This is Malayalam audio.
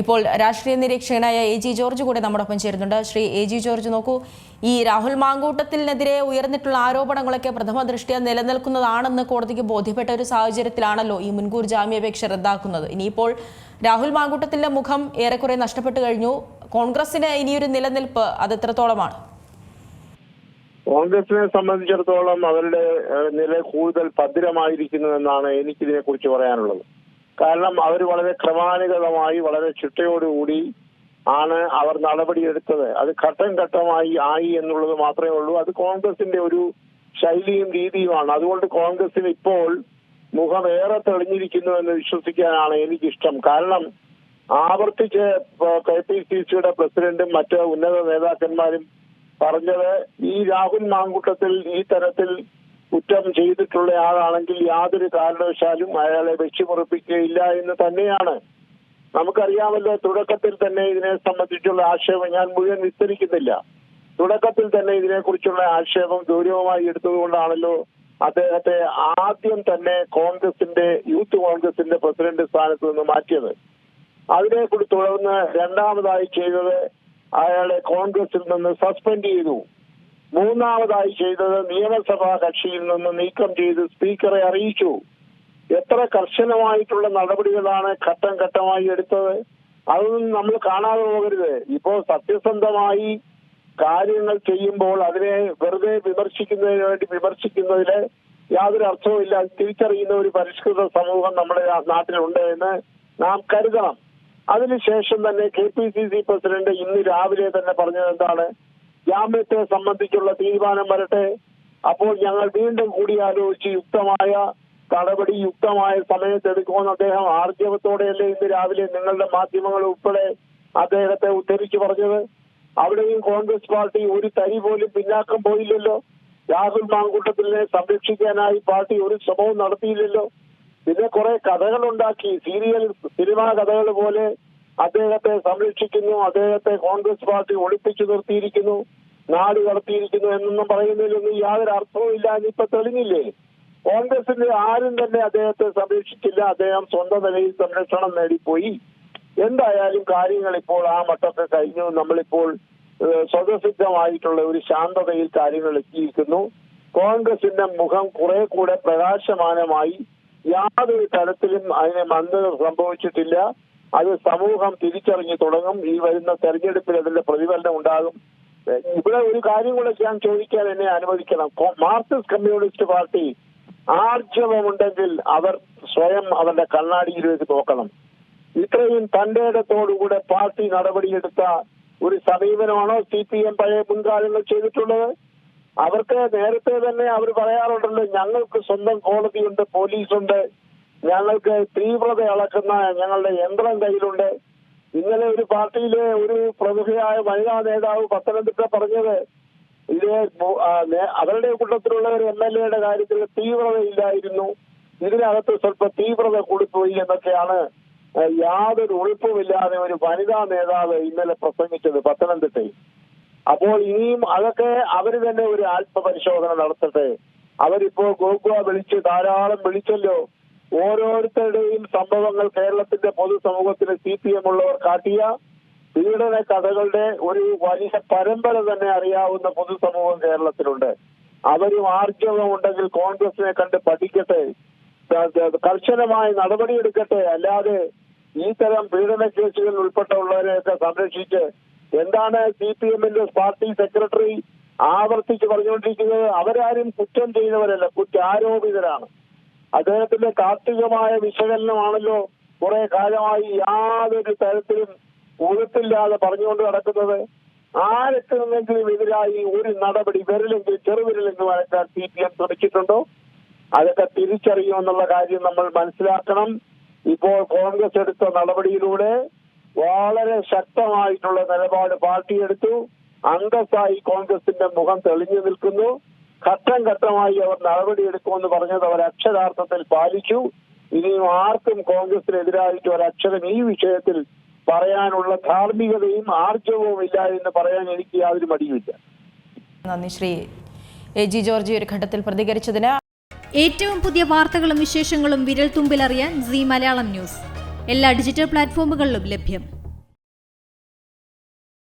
ഇപ്പോൾ രാഷ്ട്രീയ നിരീക്ഷകനായ എ ജി ജോർജ് കൂടെ നമ്മോടൊപ്പം ചേരുന്നുണ്ട്. ശ്രീ എ ജി ജോർജ് നോക്കൂ ഈ രാഹുൽ മാങ്കൂട്ടത്തിനെതിരെ ഉയർന്നിട്ടുള്ള ആരോപണങ്ങളൊക്കെ പ്രഥമ ദൃഷ്ടിയ നിലനിൽക്കുന്നതാണെന്ന് കോടതിക്ക് ബോധ്യപ്പെട്ട ഒരു സാഹചര്യത്തിലാണല്ലോ ഈ മുൻകൂർ ജാമ്യാപേക്ഷ റദ്ദാക്കുന്നത്. ഇനിയിപ്പോൾ രാഹുൽ മാങ്കൂട്ടത്തിന്റെ മുഖം ഏറെക്കുറെ നഷ്ടപ്പെട്ടു കഴിഞ്ഞു. കോൺഗ്രസിന് ഇനിയൊരു നിലനിൽപ്പ് അത് എത്രത്തോളമാണ്? കോൺഗ്രസിനെ സംബന്ധിച്ചിടത്തോളം അവരുടെ നില കൂടുതൽ ഭദ്രമായിരിക്കുന്നു എന്നാണ് എനിക്കിതിനെ കുറിച്ച് പറയാനുള്ളത്. കാരണം അവർ വളരെ ക്രമാനുഗതമായി വളരെ ചിട്ടയോടുകൂടി ആണ് അവർ നടപടിയെടുത്തത്. അത് ഘട്ടം ഘട്ടമായി ആയി എന്നുള്ളത് മാത്രമേ ഉള്ളൂ. അത് കോൺഗ്രസിന്റെ ഒരു ശൈലിയും രീതിയുമാണ്. അതുകൊണ്ട് കോൺഗ്രസിന് ഇപ്പോൾ മുഖം ഏറെ തെളിഞ്ഞിരിക്കുന്നു എന്ന് വിശ്വസിക്കാനാണ് എനിക്കിഷ്ടം. കാരണം ആവർത്തിച്ച് കെ പി സി സിയുടെ പ്രസിഡന്റും മറ്റ് ഉന്നത നേതാക്കന്മാരും പറഞ്ഞത് ഈ രാഹുൽ മാങ്കൂട്ടത്തിൽ ഈ തരത്തിൽ കുറ്റം ചെയ്തിട്ടുള്ള ആളാണെങ്കിൽ യാതൊരു കാരണവശാലും അയാളെ വെച്ചുമുറിപ്പിക്കുകയില്ല എന്ന് തന്നെയാണ്. നമുക്കറിയാമല്ലോ തുടക്കത്തിൽ തന്നെ ഇതിനെ സംബന്ധിച്ചുള്ള ആക്ഷേപം ഞാൻ മുഴുവൻ വിസ്തരിക്കുന്നില്ല. തുടക്കത്തിൽ തന്നെ ഇതിനെക്കുറിച്ചുള്ള ആക്ഷേപം ഗൗരവമായി എടുത്തതുകൊണ്ടാണല്ലോ അദ്ദേഹത്തെ ആദ്യം തന്നെ കോൺഗ്രസിന്റെ യൂത്ത് കോൺഗ്രസിന്റെ പ്രസിഡന്റ് സ്ഥാനത്ത് നിന്ന് മാറ്റിയത്. അതിനെ തുടർന്ന് രണ്ടാമതായി ചെയ്തത് അയാളെ കോൺഗ്രസിൽ നിന്ന് സസ്പെൻഡ് ചെയ്തു. മൂന്നാമതായി ചെയ്തത് നിയമസഭാ കക്ഷിയിൽ നിന്ന് നീക്കം ചെയ്ത് സ്പീക്കറെ അറിയിച്ചു. എത്ര കർശനമായിട്ടുള്ള നടപടികളാണ് ഘട്ടം ഘട്ടമായി എടുത്തത്? അതൊന്നും നമ്മൾ കാണാതെ പോകരുത്. ഇപ്പോ സത്യസന്ധമായി കാര്യങ്ങൾ ചെയ്യുമ്പോൾ അതിനെ വെറുതെ വിമർശിക്കുന്നതിന് വേണ്ടി വിമർശിക്കുന്നതിൽ യാതൊരു അർത്ഥവുമില്ല തിരിച്ചറിയുന്ന ഒരു പരിഷ്കൃത സമൂഹം നമ്മുടെ നാട്ടിലുണ്ട് എന്ന് നാം കരുതണം. അതിനുശേഷം തന്നെ K P C C president ഇന്ന് രാവിലെ തന്നെ പറഞ്ഞത് എന്താണ്? ജാമ്യത്തെ സംബന്ധിച്ചുള്ള തീരുമാനം വരട്ടെ. അപ്പോൾ ഞങ്ങൾ വീണ്ടും കൂടിയാലോചിച്ച് യുക്തമായ നടപടി യുക്തമായ സമയത്ത് എടുക്കുമെന്ന് അദ്ദേഹം ആർജവത്തോടെയല്ലേ ഇന്ന് രാവിലെ നിങ്ങളുടെ മാധ്യമങ്ങൾ ഉൾപ്പെടെ അദ്ദേഹത്തെ ഉദ്ധരിച്ചു പറഞ്ഞത്. അവിടെയും കോൺഗ്രസ് പാർട്ടി ഒരു തരി പോലും പിന്നാക്കം പോയില്ലല്ലോ. രാഹുൽ മാങ്കൂട്ടത്തിനെ സംരക്ഷിക്കാനായി പാർട്ടി ഒരു ശ്രമവും നടത്തിയില്ലല്ലോ. പിന്നെ കുറെ കഥകളുണ്ടാക്കി സീരിയൽ സിനിമാ കഥകൾ പോലെ അദ്ദേഹത്തെ സംരക്ഷിക്കുന്നു അദ്ദേഹത്തെ കോൺഗ്രസ് പാർട്ടി ഒളിപ്പിച്ചു നിർത്തിയിരിക്കുന്നു നാട് കടത്തിയിരിക്കുന്നു എന്നൊന്നും പറയുന്നതിലൊന്നും യാതൊരു അർത്ഥവും ഇല്ല എന്നിപ്പോ തെളിഞ്ഞില്ലേ? കോൺഗ്രസിന്റെ ആരും തന്നെ അദ്ദേഹത്തെ സംരക്ഷിച്ചില്ല അദ്ദേഹം സ്വന്തം നിലയിൽ സംരക്ഷണം നേടിപ്പോയി. എന്തായാലും കാര്യങ്ങൾ ഇപ്പോൾ ആ മട്ടത്തെ കഴിഞ്ഞു. നമ്മളിപ്പോൾ സ്വതസിദ്ധമായിട്ടുള്ള ഒരു ശാന്തതയിൽ കാര്യങ്ങൾ എത്തിയിരിക്കുന്നു. കോൺഗ്രസിന്റെ മുഖം കുറെ കൂടെ പ്രകാശമാനമായി യാതൊരു തരത്തിലും അതിന് മന്ദത സംഭവിച്ചിട്ടില്ല. അത് സമൂഹം തിരിച്ചറിഞ്ഞു തുടങ്ങും. ഈ വരുന്ന തെരഞ്ഞെടുപ്പിൽ അതിന്റെ പ്രതിഫലനം ഉണ്ടാകും. ഇവിടെ ഒരു കാര്യം കൂടെ ഞാൻ ചോദിക്കാൻ എന്നെ അനുവദിക്കണം. മാർക്സിസ്റ്റ് കമ്മ്യൂണിസ്റ്റ് പാർട്ടി ആർജവമുണ്ടെങ്കിൽ അവർ സ്വയം അവരുടെ വെച്ച് നോക്കണം. ഇത്രയും തന്റെ പാർട്ടി നടപടിയെടുത്ത ഒരു സമീപനമാണോ സി പി എം പഴയ മുൻകാലങ്ങൾ ചെയ്തിട്ടുള്ളത്? അവർക്ക് നേരത്തെ തന്നെ അവർ പറയാറുണ്ടല്ലോ ഞങ്ങൾക്ക് സ്വന്തം കോടതിയുണ്ട് പോലീസുണ്ട്. ഞങ്ങൾക്ക് തീവ്രത അളക്കുന്ന ഞങ്ങളുടെ യന്ത്രം കയ്യിലുണ്ട്. ഇന്നലെ ഒരു പാർട്ടിയിലെ ഒരു പ്രമുഖയായ വനിതാ നേതാവ് പത്തനംതിട്ട പറഞ്ഞത് ഇത് അവരുടെ കൂട്ടത്തിലുള്ള ഒരു എം എൽ എയുടെ കാര്യത്തിൽ തീവ്രതയില്ലായിരുന്നു ഇതിനകത്ത് സ്വല്പ തീവ്രത കൂടിപ്പോയി എന്നൊക്കെയാണ് യാതൊരു ഉൾപ്പുമില്ലാതെ ഒരു വനിതാ നേതാവ് ഇന്നലെ പ്രസംഗിച്ചത് പത്തനംതിട്ടയിൽ. അപ്പോൾ ഇനിയും അതൊക്കെ അവർ തന്നെ ഒരു ആത്മപരിശോധന നടത്തട്ടെ. അവരിപ്പോ ഗോകുവ വിളിച്ച് ധാരാളം വിളിച്ചല്ലോ. ഓരോരുത്തരുടെയും സംഭവങ്ങൾ കേരളത്തിന്റെ പൊതുസമൂഹത്തിന് സി പി എം ഉള്ളവർ കാട്ടിയ പീഡന കഥകളുടെ ഒരു വലിയ പരമ്പര തന്നെ അറിയാവുന്ന പൊതുസമൂഹം കേരളത്തിലുണ്ട്. അവരും ആർജവം ഉണ്ടെങ്കിൽ കോൺഗ്രസിനെ കണ്ട് പഠിക്കട്ടെ. കർശനമായി നടപടിയെടുക്കട്ടെ. അല്ലാതെ ഈ തരം പീഡന കേസുകളിൽ ഉൾപ്പെട്ടുള്ളവരെയൊക്കെ സംരക്ഷിച്ച് എന്താണ് സി പി എമ്മിന്റെ പാർട്ടി സെക്രട്ടറി ആവർത്തിച്ച് പറഞ്ഞുകൊണ്ടിരിക്കുന്നത്? അവരാരും കുറ്റം ചെയ്യുന്നവരല്ല കുറ്റാരോപിതരാണ്. അദ്ദേഹത്തിന്റെ കാർത്തികമായ വിശകലനമാണല്ലോ കുറെ കാലമായി യാതൊരു തരത്തിലും ഉഴുത്തില്ലാതെ പറഞ്ഞുകൊണ്ട് നടക്കുന്നത്. ആരൊക്കെ നിന്നെങ്കിലും എതിരായി ഒരു നടപടി വിരലെങ്കിലും ചെറുവിരലെങ്കിലും അനക്കാൻ സി പി എം തുടച്ചിട്ടുണ്ടോ? അതൊക്കെ തിരിച്ചറിയുമെന്നുള്ള കാര്യം നമ്മൾ മനസ്സിലാക്കണം. ഇപ്പോൾ കോൺഗ്രസ് എടുത്ത നടപടിയിലൂടെ വളരെ ശക്തമായിട്ടുള്ള നിലപാട് പാർട്ടി എടുത്തു. അന്തസ്സായി കോൺഗ്രസിന്റെ മുഖം തെളിഞ്ഞു നിൽക്കുന്നു. ഘട്ടം ഘട്ടമായി അവർ നടപടിയെടുക്കുമെന്ന് പറഞ്ഞത് അവർ അക്ഷരാർത്ഥത്തിൽ പാലിച്ചു. ഇനിയും ആർക്കും കോൺഗ്രസിനെതിരായിട്ട് ഒരക്ഷരം ഈ വിഷയത്തിൽ പറയാനുള്ള ധാർമ്മികതയും ആർജവവും ഇല്ല എന്ന് പറയാൻ എനിക്ക് യാതൊരു മടിയുമില്ല. നന്ദി ശ്രീ എ ജി ജോർജ് ഒരു ഘട്ടത്തിൽ പ്രതികരിച്ചതിന്. ഏറ്റവും പുതിയ വാർത്തകളും വിശേഷങ്ങളും വിരൽ തുമ്പിലറിയാൻ സി മലയാളം ന്യൂസ്. എല്ലാ ഡിജിറ്റൽ പ്ലാറ്റ്ഫോമുകളിലും ലഭ്യം.